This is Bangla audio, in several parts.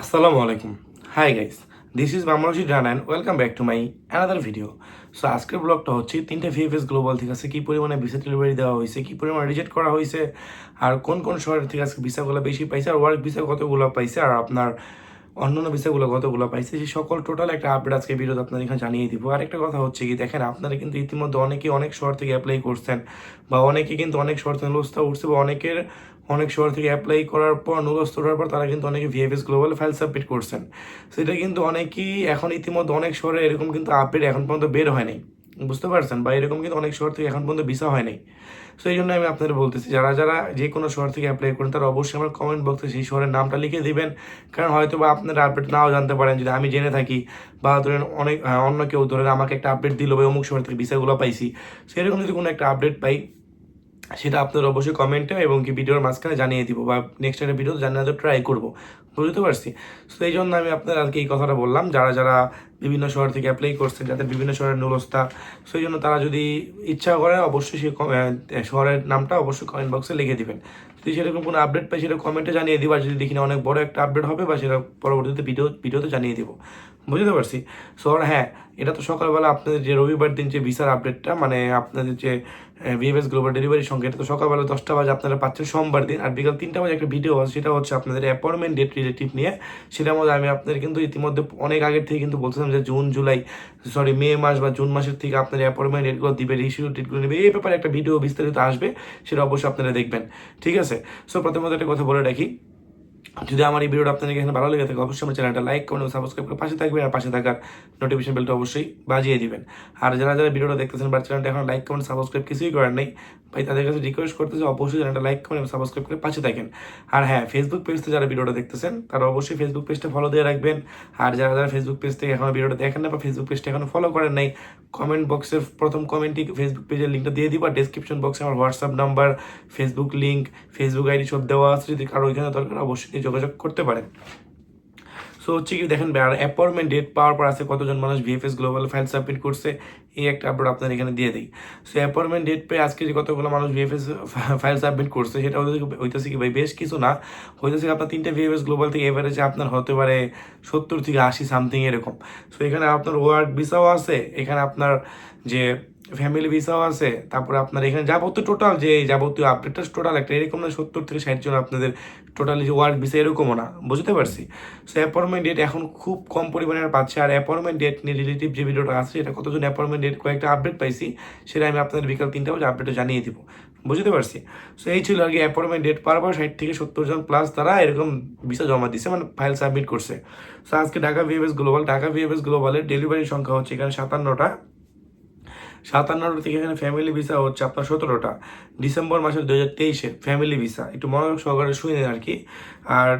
আসসালামু আলাইকুম। হাই গাইস দিস ইজ মামরশি ডান and welcome back to my another video so আজকের ব্লগটা হচ্ছে তিনটে ভিএফএস গ্লোবাল থেকে আছে কী পরিমাণে ভিসা ডেলিভারি দেওয়া হয়েছে, কী পরিমাণে রিজেক্ট করা হয়েছে, আর কোন কোন শহরের থেকে আজকে ভিসাগুলো বেশি পাইছে, আর ওয়ার্ক ভিসা কতগুলো পাইছে, আর আপনার অন্যান্য বিষয়গুলো কতগুলো পাইছে, সেই সকল টোটাল একটা আপডেট আজকে ভিডিওতে আপনার এখানে জানিয়ে দিব। আর একটা কথা হচ্ছে কি, দেখেন আপনারা কিন্তু ইতিমধ্যে অনেকেই অনেক শহর থেকে অ্যাপ্লাই করছেন বা অনেকে কিন্তু অনেক শহর থেকে লোস্তা উঠছে বা অনেকের অনেক শহর থেকে অ্যাপ্লাই করার পর নুলস্থ ওঠার পর তারা কিন্তু অনেকে ভিএফএস গ্লোবাল ফাইল সাবমিট করছেন। সেটা কিন্তু অনেকেই এখন ইতিমধ্যে অনেক শহরে এরকম কিন্তু আপডেট এখন পর্যন্ত বের হয় নাই। বুঝতে পারছেন? বা এরকম কিন্তু অনেক শহর থেকে এখন পর্যন্ত ভিসা হয় নাই। সো এই জন্য আমি আপনাদের বলতেছি যারা যারা যে কোনো শহর থেকে অ্যাপ্লাই করেন তারা অবশ্যই আমার কমেন্ট বক্সে সেই শহরের নামটা লিখে দিবেন। কারণ হয়তো বা আপনারা আপডেট নাও জানতে পারেন যদি আমি জেনে থাকি বা ধরেন অনেক আহ, অন্য কেউ ধরেন আমাকে একটা আপডেট দিল বা অমুক শহর থেকে ভিসাগুলো পাইছি। সেরকম যদি কোনো একটা আপডেট পাই সেটা আপনারা অবশ্যই কমেন্টে এবং কি ভিডিওর মাঝখানে জানিয়ে দিব বা নেক্সট একটা ভিডিও জানিয়ে ট্রাই করব। বুঝতে পারছি? তো এই জন্য আমি আপনার আজকে এই কথাটা বললাম, যারা যারা বিভিন্ন শহর থেকে অ্যাপ্লাই করছেন, যাদের বিভিন্ন শহরের নুরস্তা সেই জন্য তারা যদি ইচ্ছা করে অবশ্যই সেই শহরের নামটা অবশ্যই কমেন্ট বক্সে লিখে দিবেন। যদি সেরকম কোনো আপডেট পাই সেটা কমেন্টে জানিয়ে দিব, আর যদি দেখি না অনেক বড় একটা আপডেট হবে বা সেটা পরবর্তীতে ভিডিও ভিডিওতে জানিয়ে দিব। বুঝতে পারছি। সো হ্যাঁ এটা তো সকালবেলা আপনাদের যে রবিবার দিন যে ভিসার আপডেটটা মানে আপনাদের যে ভিএফএস গ্লোবাল ডেলিভারির সঙ্গে, এটা তো সকালবেলা দশটা বাজে আপনারা পাচ্ছেন সোমবার দিন, আর বিকাল তিনটা বাজে একটা ভিডিও আছে, সেটা হচ্ছে আপনাদের অ্যাপয়েন্টমেন্ট ডেট রিলেটিভ নিয়ে। সেটার মধ্যে আমি আপনাদের কিন্তু ইতিমধ্যে অনেক আগের থেকে কিন্তু বলছিলাম যে জুন, জুলাই সরি মে মাস বা জুন মাসের থেকে আপনার অ্যাপয়েন্টমেন্ট ডেটগুলো দিবে রিসিউ ডেটগুলো নেবে, এই ব্যাপারে একটা ভিডিও বিস্তারিত আসবে, সেটা অবশ্যই আপনারা দেখবেন। ঠিক আছে? সো প্রথমত একটা কথা বলে রাখি। যদি আমার এই ভিডিওটা আপনাদের এখানে ভালো লেগে থাকে, অবশ্যই আমার চ্যানেলটা লাইক করুন সাবস্ক্রাইব করে পাশে থাকবেন, আর পাশে থাকার নোটিফিকেশন বেলটা অবশ্যই বাজিয়ে দিবেন। আর যারা যারা ভিডিওটা দেখতেছেন বা চ্যানেলটা এখন লাইক কমেন্ট সাবস্ক্রাইব কিছুই করার নেই, ভাই, তাদের কাছে রিকোয়েস্ট করতেছে, অবশ্যই চ্যানেলটা লাইক করেন এবং সাবস্ক্রাইব করে পাশে থাকেন। আর হ্যাঁ ফেসবুক পেজ থেকে যারা ভিডিওটা দেখতেছেন, তারা অবশ্যই ফেসবুক পেজটা ফলো দিয়ে রাখবেন। আর যারা যারা ফেসবুক পেজ থেকে এখনও ভিডিওটা দেখেন না বা ফেসবুক পেজটা এখনও ফলো করেন নাই কমেন্ট বক্সের প্রথম কমেন্টই ফেসবুক পেজের লিঙ্কটা দিয়ে দিব আর ডেসক্রিপশন বক্সে আমার WhatsApp number Facebook link Facebook ID সব দেওয়া আছে, যদি কারও ওইখানে দরকার অবশ্যই যোগাযোগ করতে পারেন। সো হচ্ছে কি, দেখেন অ্যাপয়েন্টমেন্ট ডেট পাওয়ার পর আছে কতজন মানুষ ভিএফএস গ্লোবাল ফাইল সাবমিট করছে, এই একটা আপডেট আপনার এখানে দিয়ে দিই। সো অ্যাপয়েন্টমেন্ট ডেট পেয়ে আজকে যে কতগুলো মানুষ ভিএফএস ফাইল সাবমিট করছে, সেটা হইতে- হইতেছে কি ভাই, বেশ কিছু না। হইতেছে আপনার তিনটে ভিএফএস গ্লোবাল থেকে এভারেজে আপনার হতে পারে সত্তর থেকে আশি সামথিং এরকম। সো এখানে আপনার ওয়ার্ড ভিসাও আছে, এখানে আপনার যে ফ্যামিলি ভিসাও আছে, তারপরে আপনার এখানে যাবতীয় টোটাল যে যাবতীয় আপডেটটা টোটাল একটা এরকম না সত্তর থেকে ষাট জন আপনাদের টোটালি যে ওয়ার্ক ভিসা এরকমও না, বুঝতে পারছি? সো অ্যাপয়েন্টমেন্ট ডেট এখন খুব কম পরিমাণে পাচ্ছে, আর অ্যাপয়েন্টমেন্ট ডেট নিয়ে রিলেটিভ যে ভিডিওটা আছে এটা কতজন অ্যাপয়েন্টমেন্ট ডেট কয়েকটা আপডেট পাইছি, সেটা আমি আপনাদের বিকাল তিনটা বাজে আপডেটে জানিয়ে দিব, বুঝতে পারছি? সো এই ছিল আর কি অ্যাপয়েন্টমেন্ট ডেট পাওয়ার পর ষাট থেকে সত্তর জন প্লাস তারা এরকম ভিসা জমা দিচ্ছে মানে ফাইল সাবমিট করছে। সো আজকে Dhaka VFS global Dhaka VFS গ্লোবালের ডেলিভারির সংখ্যা হচ্ছে এখানে সাতান্নটা। সাতান্নটা থেকে এখানে ফ্যামিলি ভিসা হচ্ছে আপনার সতেরোটা। ডিসেম্বর মাসের দু হাজার তেইশে ফ্যামিলি ভিসা একটু মনোযোগ সহকারে শুনে আর কি। আর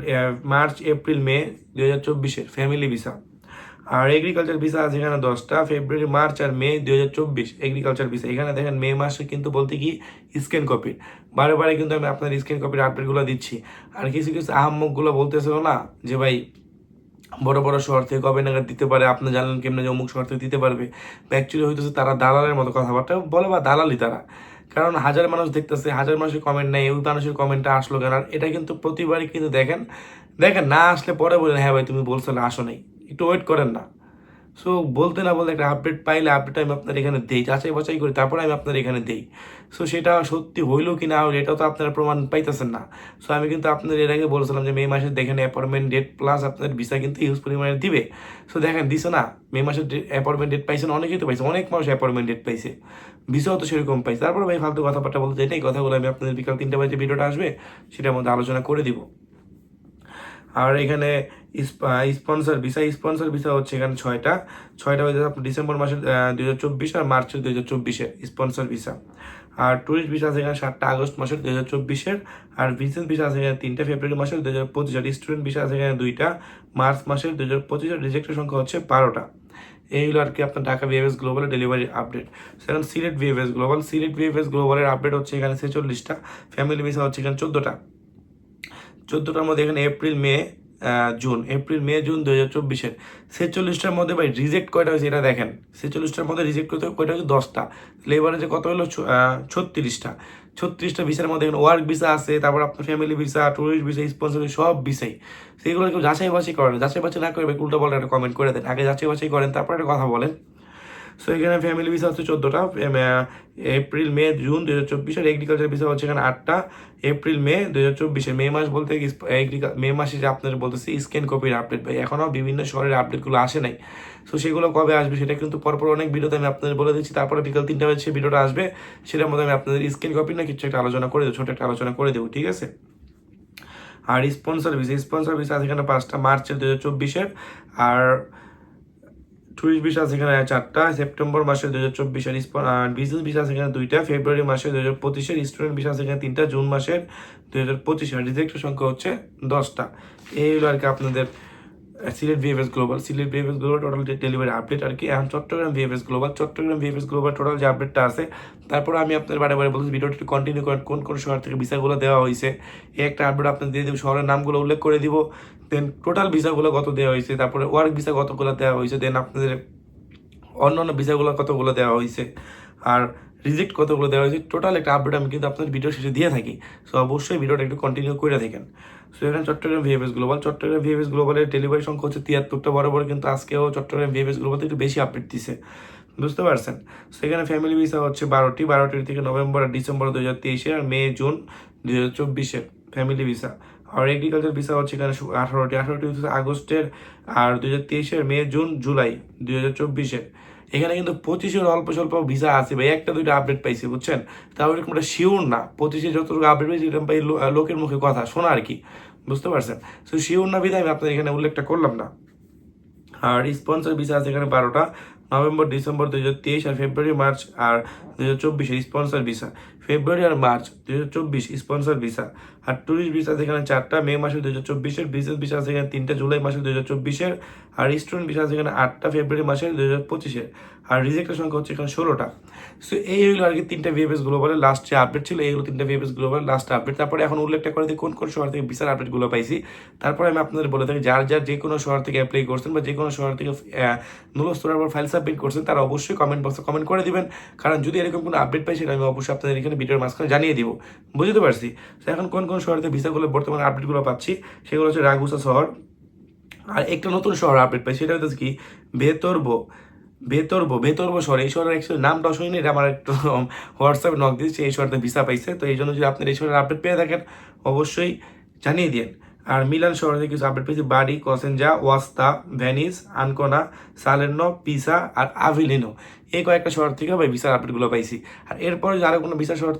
মার্চ, এপ্রিল, মে দু হাজার চব্বিশের ফ্যামিলি ভিসা আর এগ্রিকালচার ভিসা আছে এখানে দশটা, ফেব্রুয়ারি, মার্চ আর মে দু হাজার চব্বিশ এগ্রিকালচার ভিসা এখানে দেখেন মে মাসে কিন্তু বলতে কি স্ক্যান কপি বারে বারে কিন্তু আমি আপনার স্ক্যান কপির আপডেটগুলো দিচ্ছি। আর কিছু কিছু আহম্মকগুলো বলতেছিল না যে ভাই বড় বড় শহর থেকে কবে নাগাদ দিতে পারে, আপনি জানলেন কেমনে যে অমুক শহর থেকে দিতে পারবে। অ্যাকচুয়ালি হইতেছে তারা দালালের মতো কথাবার্তা বলে বা দালালি তারা। কারণ হাজার মানুষ দেখতেছে, হাজার মানুষের কমেন্ট নেই, ওই মানুষের কমেন্টটা আসলো কেন? আর এটা কিন্তু প্রতিবারই কিন্তু দেখেন দেখেন, না আসলে পরে বলেন হ্যাঁ ভাই, তুমি বলছো না, আসো নাই। একটু ওয়েট করেন না। সো বলতে না বলতে একটা আপডেট পাইলে আপডেট আমি আপনার এখানে দেই, যাচাই বাছাই করি তারপরে আমি আপনার এখানে দেই। সো সেটা সত্যি হইল কি না এটাও তো আপনারা প্রমাণ পাইতেছেন না। সো আমি কিন্তু আপনাদের এর আগে বলেছিলাম যে মে মাসে দেখেন অ্যাপয়েন্টমেন্ট ডেট প্লাস আপনার ভিসা কিন্তু ইউজ পরিমাণে দিবে। সো দেখেন, দিছে না, মে মাসের অ্যাপয়েন্টমেন্ট ডেট পাইছেন, অনেকেই তো পাইছে, অনেক মানুষ অ্যাপয়েন্টমেন্ট ডেট পাইছে। ভিসাও তো সেরকম পাইছে। তারপরে ভাই ফালতু কথাবার্তা বলতে এটাই কথাগুলো আমি আপনাদের বিকাল তিনটা বাজে ভিডিওটা আসবে, সেটার মধ্যে আলোচনা করে দিব। আর এখানে স্পন্সর, ভিসা স্পন্সর ভিসা হচ্ছে এখানে ছয়টা। ছয়টা হয়ে যাচ্ছে ডিসেম্বর মাসের দুই হাজার চব্বিশ আর মার্চের দুই হাজার চব্বিশের স্পন্সর ভিসা। আর ট্যুরিস্ট ভিসা আছে এখানে সাতটা আগস্ট মাসের দুই হাজার চব্বিশের, আর ভিসেস ভিসা আছে এখানে তিনটা ফেব্রুয়ারি মাসের দুই হাজার পঁচিশ, আর স্টুডেন্ট ভিসা আছে এখানে দুইটা, মার্চ মাসের দুই হাজার পঁচিশ, আর রিজেক্টের সংখ্যা হচ্ছে বারোটা। এইগুলো আর কি আপনার ঢাকা ভিএফএস গ্লোবালের ডেলিভারি আপডেট। সেখানে Sylhet VFS global, Sylhet VFS গ্লোবালের update হচ্ছে এখানে ছেচল্লিশটা, ফ্যামিলি ভিসা হচ্ছে এখানে চোদ্দোটা। চোদ্দোটার মধ্যে এখানে April, May June. April, May, June দু হাজার চব্বিশের। ছেচল্লিশটার মধ্যে ভাই রিজেক্ট কয়টা হয়েছে এটা দেখেন। ছেচল্লিশটার মধ্যে রিজেক্ট করতে কয়টা হচ্ছে দশটা। লেবারে যে কত হলো? ছত্রিশটা। ছত্রিশটা ভিসার মধ্যে এখানে ওয়ার্ক ভিসা আছে, তারপর আপনার family visa tourist visa sponsor সব ভিসাই সেইগুলো কেউ যাচাই বাছাই করেন যাচাই বাছাই না করে ভাই উল্টো বলে একটা কমেন্ট করে দেন। আগে যাচাই বাছাই করেন, তারপর একটা কথা বলেন। সো এখানে ফ্যামিলি ভিসা হচ্ছে চোদ্দোটা এপ্রিল মে জুন দু হাজার চব্বিশ আর এগ্রিকালচার ভিসা হচ্ছে এখানে আটটা এপ্রিল মে দু হাজার চব্বিশে মে মাস বলতে মে মাসে যে আপনার বলতেছি স্ক্যান কপির আপডেট ভাই। এখনও বিভিন্ন শহরের আপডেটগুলো আসে নাই। সো সেগুলো কবে আসবে সেটা কিন্তু পরপর অনেক ভিডিওতে আমি আপনাদের বলে দিচ্ছি। তারপরে বিকাল তিনটা বাজে ভিডিওটা আসবে, সেটার মধ্যে আমি আপনাদের স্ক্যান কপি না কিছু একটা আলোচনা করে দেবো, ছোটো একটা আলোচনা করে দেবো, ঠিক আছে? আর স্পন্সর ভিসা স্পন্সর ভিসা আছে এখানে পাঁচটা, মার্চের দু হাজার চব্বিশের। আর টুরিস্ট ভিসা আছে এখানে চারটা, সেপ্টেম্বর মাসে দু হাজার চব্বিশের বিজনেস ভিসা আছে এখানে দুইটা, ফেব্রুয়ারি মাসে দু হাজার পঁচিশের স্টুডেন্ট ভিসা আছে এখানে তিনটা, জুন মাসের দু হাজার পঁচিশের রিজেক্টের সংখ্যা হচ্ছে দশটা। এই হলো আর কি আপনাদের Sylhet VFS global Sylhet VFS global total delivery update আর কি, এখন Chittagong VFS global Chittagong VFS global total যে আপডেটটা আছে, তারপর আমি আপনাদের বারে বারে বলছি ভিডিওটি কন্টিনিউ করেন, কোন কোন শহর থেকে ভিসাগুলো দেওয়া হয়েছে, এই একটা আপডেট আপনার দিয়ে দেবো, শহরের নামগুলো উল্লেখ করে দিব দেন টোটাল ভিসাগুলো কত দেওয়া হয়েছে, তারপরে ওয়ার্ক ভিসা কতগুলো দেওয়া হয়েছে দেন আপনাদের অন্যান্য ভিসাগুলো কতগুলো দেওয়া হয়েছে, আর রিজেক্ট কতগুলো দেওয়া হয়েছে টোটাল একটা আপডেট আমি কিন্তু আপনাদের ভিডিও শেষে দিয়ে থাকি। সো অবশ্যই ভিডিওটা একটু কন্টিনিউ করে থাকেন সো এখানে Chittagong VFS global Chittagong VFS গ্লোবালের delivery সংখ্যা হচ্ছে তিয়াত্তরটা। বরাবর কিন্তু আজকেও চট্টগ্রাম ভিএফএস গ্লোবাল একটু বেশি আপডেট দিছে। বুঝতে পারছেন? সেখানে ফ্যামিলি ভিসা হচ্ছে বারোটি। বারোটির থেকে নভেম্বর আর ডিসেম্বর দু হাজার তেইশে আর মে, জুন দু হাজার চব্বিশে ফ্যামিলি ভিসা আর এগ্রিকালচার ভিসা হচ্ছে এখানে আঠারোটি। আঠারোটি হচ্ছে আগস্টের আর দু হাজার তেইশের মে, জুন, জুলাই দু হাজার চব্বিশের। এখানে কিন্তু পঁচিশের অল্প স্বল্প ভিসা আছে ভাই, একটা, দুইটা আপডেট পাইছি, বুঝছেন? তাও এরকম একটা শিওর না। পঁচিশে যতটুকু আপডেট পাইছি, এরকম ভাই লোকের মুখে কথা, শোনা আর কি, বুঝতে পারছেন? সো শিওর না, বিধায় আমি আপনার এখানে উল্লেখটা করলাম না। আর স্পন্সর ভিসা আছে এখানে বারোটা, নভেম্বর, ডিসেম্বর দু হাজার তেইশ আর ফেব্রুয়ারি, মার্চ আর দু হাজার চব্বিশে স্পন্সর ভিসা ফেব্রুয়ারি আর মার্চ দু হাজার চব্বিশ স্পন্সর ভিসা। আর ট্যুরিস্ট ভিসা এখানে চারটা, মে মাসে দু হাজার চব্বিশের বিজনেস ভিসা এখানে তিনটা, জুলাই মাসে দু হাজার চব্বিশের, আর স্টুডেন্ট ভিসা এখানে আটটা, ফেব্রুয়ারি মাসে দু হাজার পঁচিশের। আর রিজেক্টের সংখ্যা হচ্ছে এখানে ষোলোটা। সো এই হলো আর কি তিনটা ভিএফএস গ্লোবালের লাস্ট যে আপডেট ছিল, এই হলো তিনটা ভিএফএস গ্লোবালের লাস্ট আপডেট তারপরে এখন উল্লেখটা করে দিই কোন কোন শহর থেকে ভিসার আপডেটগুলো পাইছি। তারপরে আমি আপনাদের বলে থাকি, যার যার যে কোনো শহর থেকে অ্যাপ্লাই করছেন বা যে কোনো শহর থেকে নুলস্তরার ফাইল সাবমিট করছেন, তারা অবশ্যই কমেন্ট বক্সে কমেন্ট করে দিবেন। কারণ যদি এরকম কোনো আপডেট পাই, সেটা আমি অবশ্যই আপনাদের এখানে ভিডিওর মাঝখানে জানিয়ে দিব। বুঝতে পারছি? তো এখন কোন কোন শহরে ভিসাগুলো বর্তমানে আপডেটগুলো পাচ্ছি, সেগুলো হচ্ছে রাগুসা শহর। আর একটা নতুন শহর আপডেট পাই সেটা হচ্ছে কি? বেতরবো বেতর্ব বেতর্ব শহর। এই শহরের অ্যাকচুয়ালি নামটা শুনিনি এটা আমার একটু হোয়াটসঅ্যাপে নক দিয়েছে, এই শহরতে ভিসা পাইছে। তো এই জন্য যদি আপনার এই শহরের আপডেট পেয়ে থাকেন, অবশ্যই জানিয়ে দিন আর মিলান শহরে কিছু আপডেট পেয়েছি Bari, Cosenza, Aosta Venice Ancona, Salerno, Pisa আর আভিলিনো। এই কয়েকটা শহর থেকে ভাই ভিসার আপডেটগুলো পাইছি। আর এরপরে যদি আরও কোনো ভিসা শহর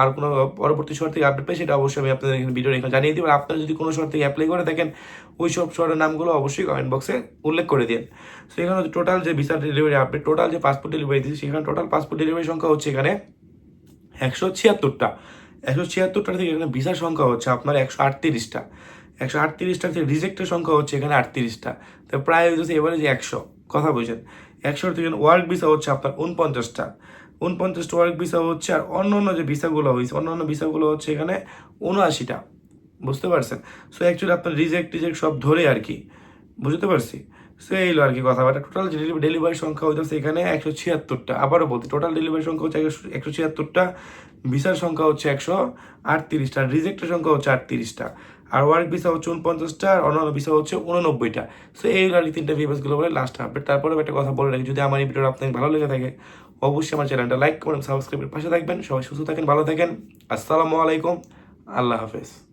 আর কোনো পরবর্তী শহর থেকে আপডেট পাই সেটা অবশ্যই আমি আপনাদের এখানে ভিডিও এখানে জানিয়ে দিব। আর আপনারা যদি কোনো শহর থেকে অ্যাপ্লাই করে থাকেন ওই সব শহরের নামগুলো অবশ্যই কমেন্ট বক্সে উল্লেখ করে দিন সো এখানে টোটাল যে ভিসা ডেলিভারি আপডেট টোটাল যে পাসপোর্ট ডেলিভারি দিয়েছি, সেখানে টোটাল পাসপোর্ট ডেলিভারি সংখ্যা হচ্ছে এখানে একশো ছিয়াত্তরটা। একশো ছিয়াত্তরটা থেকে এখানে ভিসার সংখ্যা হচ্ছে আপনার একশো আটত্রিশটা। একশো আটত্রিশটা থেকে রিজেক্টের সংখ্যা হচ্ছে এখানে আটত্রিশটা। তো প্রায় হচ্ছে এবারে যে একশো। কথা বুঝেন, একশোর থেকে ওয়ার্ক ভিসা হচ্ছে আপনার উনপঞ্চাশটা উনপঞ্চাশটা ওয়ার্ক ভিসা হচ্ছে আর অন্য অন্য যে ভিসাগুলো হয়েছে, অন্য অন্য ভিসাগুলো হচ্ছে এখানে উনআশিটা বুঝতে পারছেন? সো অ্যাকচুয়ালি আপনার রিজেক্ট টিজেক্ট সব ধরে আর কি। বুঝতে পারছি? সো এই হলো আর কি কথাবার্তা। টোটাল ডেলিভারি সংখ্যা হচ্ছে এখানে একশো ছিয়াত্তরটা। আবারও বলতে টোটাল ডেলিভারি সংখ্যা হচ্ছে একশো- একশো ছিয়াত্তরটা। ভিসার সংখ্যা হচ্ছে একশো আটত্রিশটা, রিজেক্টের সংখ্যা হচ্ছে আটত্রিশটা, আর ওয়ার্ক ভিসা হচ্ছে উনপঞ্চাশটা আর অন্যান্য ভিসা হচ্ছে উননব্বইটা সো এই আর তিনটা ভিভাসগুলো বলে লাস্ট আপডেট তারপরে একটা কথা বলে রাখি, যদি আমার এই ভিডিওটা আপনাকে ভালো লেগে থাকে, অবশ্যই আমার চ্যানেলটা লাইক করেন সাবস্ক্রাইবের পাশে থাকবেন। সবাই সুস্থ থাকেন, ভালো থাকেন। আসসালামু আলাইকুম। আল্লাহ হাফেজ।